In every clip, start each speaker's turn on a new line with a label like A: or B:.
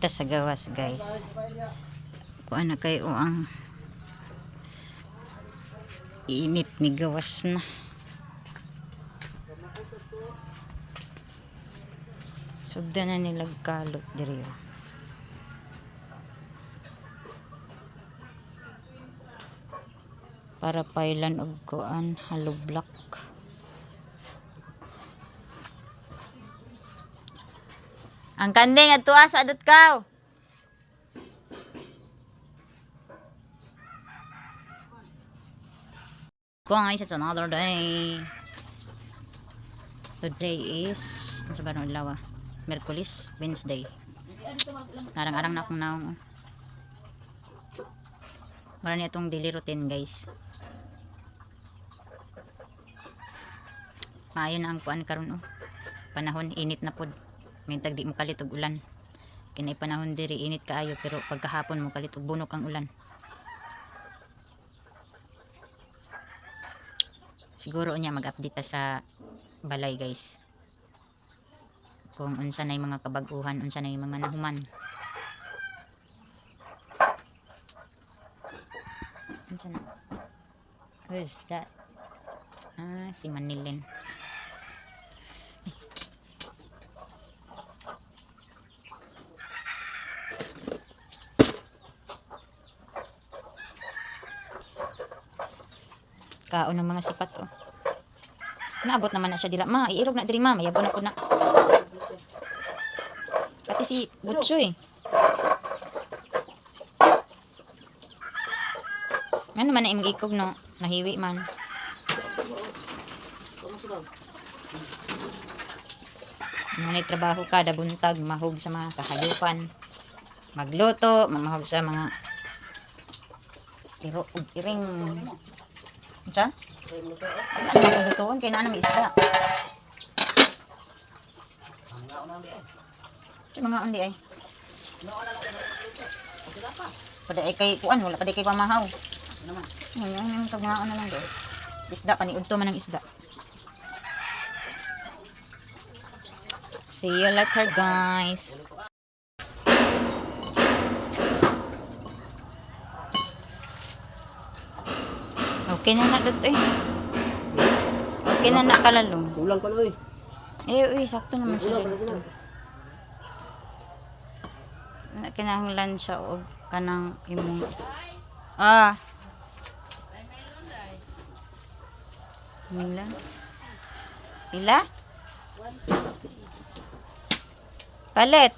A: Narita sa gawas guys. Kuha na kayo ang init ni gawas na. Sugda na nilag kalot diri. oh. Para pailan og kuan hollow Ang kanding at tuwa sa adot kaw. Guys, it's another day. Today is, ano sa ba nung ilaw ah? Merkulis, Wednesday. Arang-arang na akong naong. Mara niya itong daily routine guys. Maayo na ang kuan karon oh. Panahon, init na pod. May tagdi mo kalit og ulan. Kinay panahon diri init kaayo pero pagkahapon mo kalit og bunok ang ulan. Siguro niya mag-update ta sa balay guys. Kung unsa na mga kabaguhan, unsa na mga nahuman. Unsa na? Who's that? Ah, si Manilin. Kaon ng mga sipat oh. Naabot naman na siya dira. Ma, iirog na diri ma, mayabon na ko na. Pati si Butcho eh. Ano man na imong ikog no? Nahiwi man. Ngunit trabaho kada buntag, mahog sa mga kahayupan. Magluto, mamahog sa mga tiro iring. Unsa? Ano ang lutuon kay naa may isda. Sa mga undi ay. Pada ay kay kuan wala pada kay pamahaw. Naman. Yung tagnaon na lang do. Isda pa ni udto man ang isda. See you later guys. Okay na na dito eh. Okay na na kalalong.
B: Kulang pala eh.
A: Eh, uy, sakto naman sila dito. Na kinahanglan siya og kanang imong Ah. Mila. Pila? Palit.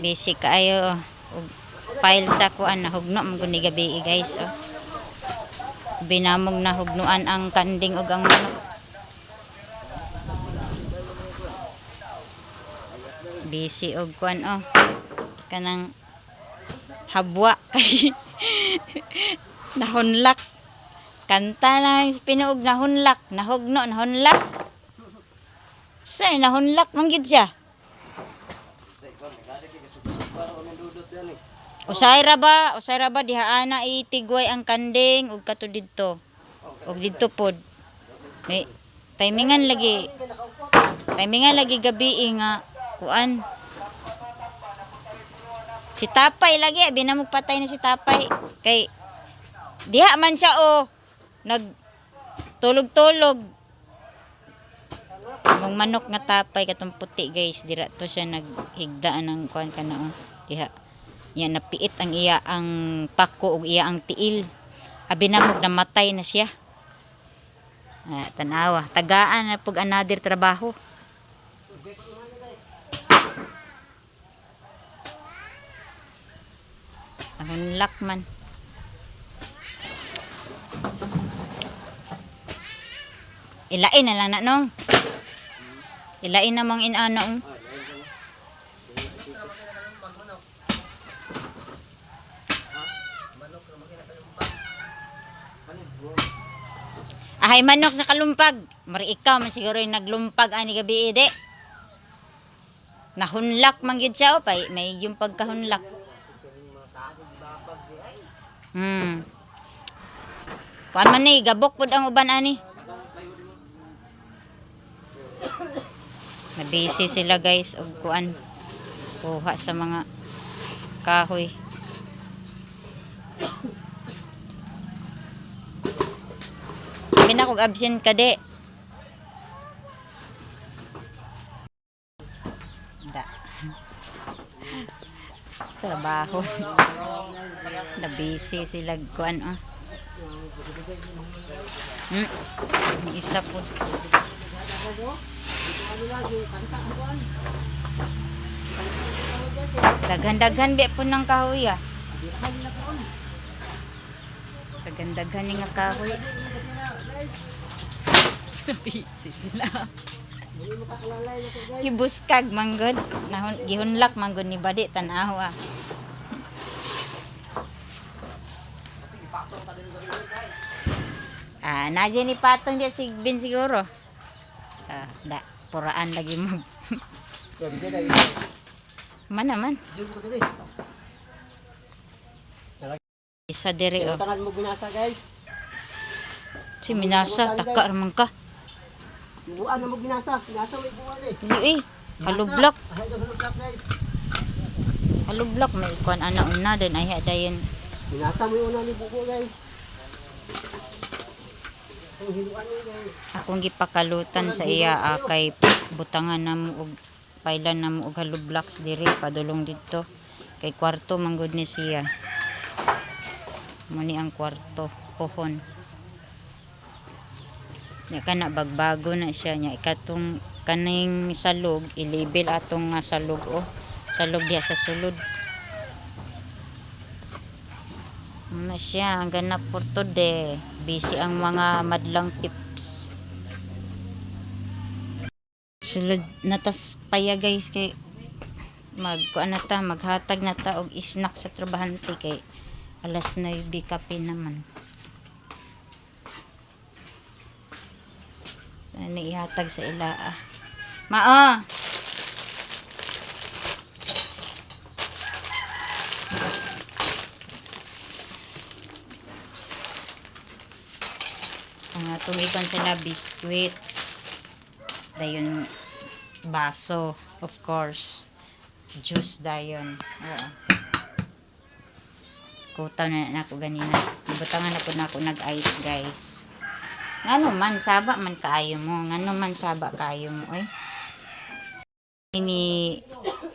A: Busy kaayo. Og file sa kuan na hugno guni gabi eh, guys. Oh. Binamog na hugnuan ang kanding ug ang manok. Busy og kuan oh. Kanang habwa kay nahunlak. Kanta lang pinuog nahunlak, nahugno nahunlak. Say nahunlak man gid siya. Usay ra ba? Usay ra ba diha ana itigway ang kanding ug kato didto. Ug didto pod. May timingan lagi. Timingan lagi gabi eh, nga kuan. Si Tapay lagi, binamog patay na si Tapay. Kay diha man siya oh. Nag tulog-tulog. Ang manok nga tapay katong puti guys, dira to siya naghigdaan ng kuan kana oh. Diha. Yan napiit ang iya ang pako ug iya ang tiil. Abi na mo namatay na siya. Ah, tanawa, tagaan na pug another trabaho. Ang lakman. Ilain na lang na nong. Ilain na mang Ahay manok nakalumpag. Mari ikaw man siguro yung naglumpag ani gabi ide. Nahunlak man gyud siya o pay may yung pagkahunlak. Hmm. Kuan man ni gabok pud ang uban ani. Nabisi sila guys og kuan kuha sa mga kahoy. Kog absent ka de. Da. Trabaho. Nabisi sila kuan oh. Hmm. Isa po. Daghan-daghan bi po ng kahoy ah. Daghan-daghan nga kahoy. Busy sila. Gibuskag manggod. Nahun gihunlak manggod ni Badi tanaw ah. Ah, nadya ni Patong dia si Bin siguro. Ah, da, puraan lagi mo. Man naman. Isa diri oh.
B: Tangan mo binasa guys.
A: Si Minasa, taka raman ka.
B: Buwan na mo binasa. Binasa mo buwan eh.
A: Dili eh. Halublak.
B: Ay, ito halublak guys.
A: Halublak may kuan ana una din ay dayon.
B: Binasa mo una ni buko guys.
A: Akong gipakalutan sa iya ah, kay butangan na mo og pailan na mo og halublaks diri padulong dito. Kay kwarto manggod ni siya. Muni ang kwarto, pohon. Nya kana bagbago na siya nya ikatong kaning salog ilibel atong nga salog oh. Salog diha sa sulod. Na siya ang ganap por today. Busy ang mga madlang tips. Sulod na tas paya guys kay mag kuan na ta maghatag na ta og snack sa trabahante kay alas 9 kape naman. Ano ihatag sa ila ah. Mao. Ang atong ikan sila biskwit. Dayon baso, of course. Juice dayon. Oo. Kutaw na na ako ganina. Butangan ako na ako nag-ice, guys. Ngano man, saba man kaayo mo. Ngano man saba kaayo mo, oy. Ini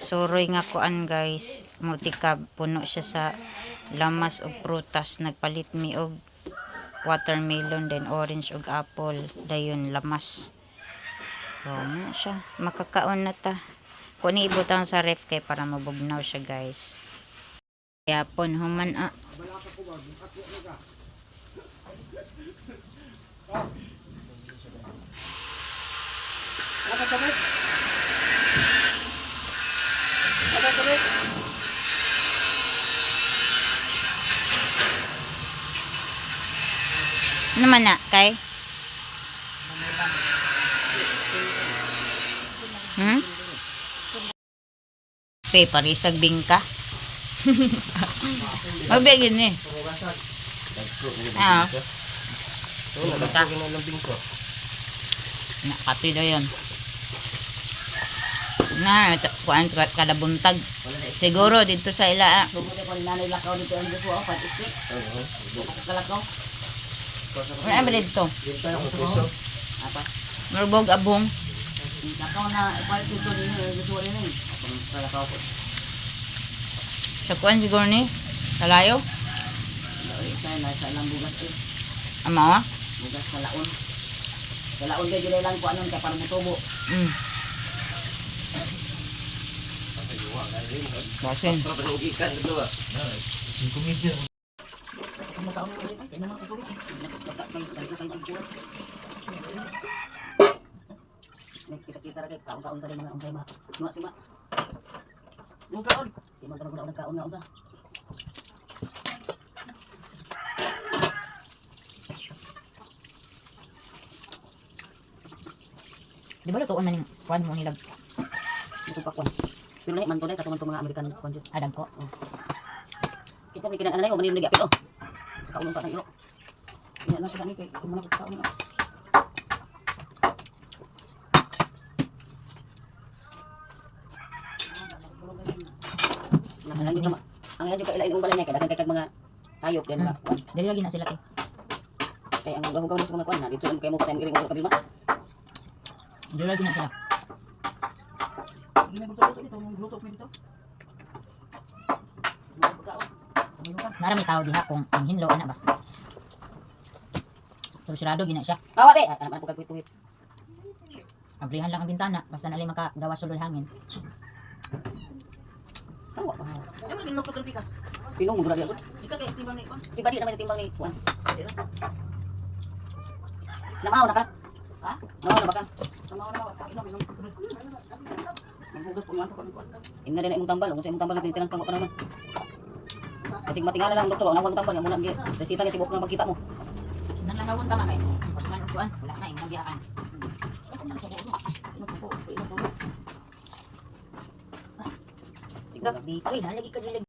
A: suroy nga kuan guys. Mutikab puno siya sa lamas og prutas. Nagpalit mi og watermelon then orange ug apple dayon lamas so na siya makakaon na ta kuni ibutang sa ref kay para mabugnaw siya guys yapon human ah
B: Apa kami? Apa kami?
A: naman na kay hmm Pe, parisag bingka. Magbigin ni. Ah,
B: Oo, nagtagin ng lambing ko.
A: nakati daw yun. Na, kuan ka- kada buntag. Siguro dito sa ila. ah.
B: Sumunod ko nanay lakaw dito ang gusto ako, patistik. Kalakaw.
A: Ano ba dito?
B: Dito ang gusto. Apa?
A: Marbog abong.
B: Lakaw na ipalit dito ni gusto rin eh. Ang kalakaw ko.
A: Sa kuan siguro ni.
B: Dahil tayo nasa ilang bugas eh.
A: Ama ah.
B: Bugas kalaon. Kalaon din yun lang ko anong kapar mutubo.
A: Mm.
B: Buwan. Kita-kita rin kayo, kaon-kaon ka mga ungkay mga. Sima, sima. Mukaon. Di man ka maguna nagkaon nga unsa.
A: Di ba lutuan man yung kuan mo nila?
B: Ito pa kwan. Pero lahi man to dai katong mga American kwan jud.
A: Adag ko.
B: Kita ni kinaan na yo manino gyapit oh. Kaulong ka ng ilo. Nya na sa kami kay kung mana ka na. Ang ma- ang ngayon ka ilain ang balay na kay daghang kay mga hayop din kwan.
A: Dali lagi na sila kay.
B: Kay ang gahugaw sa mga kwan na dito kay mo ka tayong iring ulo kabilma.
A: Dali lagi na sila. Narami tao diha kung ang hinlo ana ba. Sulsurado gina siya.
B: Awa be, ana man ko kagwit-wit.
A: Abrihan lang ang bintana basta nalay makagawa sulod hangin.
B: Awa pa. Pinong mo grabe ako. Si Badi naman timbang ni Juan. Namahaw na ka? Ha? Namahaw na ba ka? Ina din imong tambal, kung sa imong tambal na tinitinan pang pa naman. Kasi matingala lang doktor, nawan mo tambal muna gi resita ni tibok nga pagkita mo.
A: Nan lang gawon tama kay. Pag man kuan, wala na imong biyakan.
B: Tingnan.
A: Uy, nalagi ka dili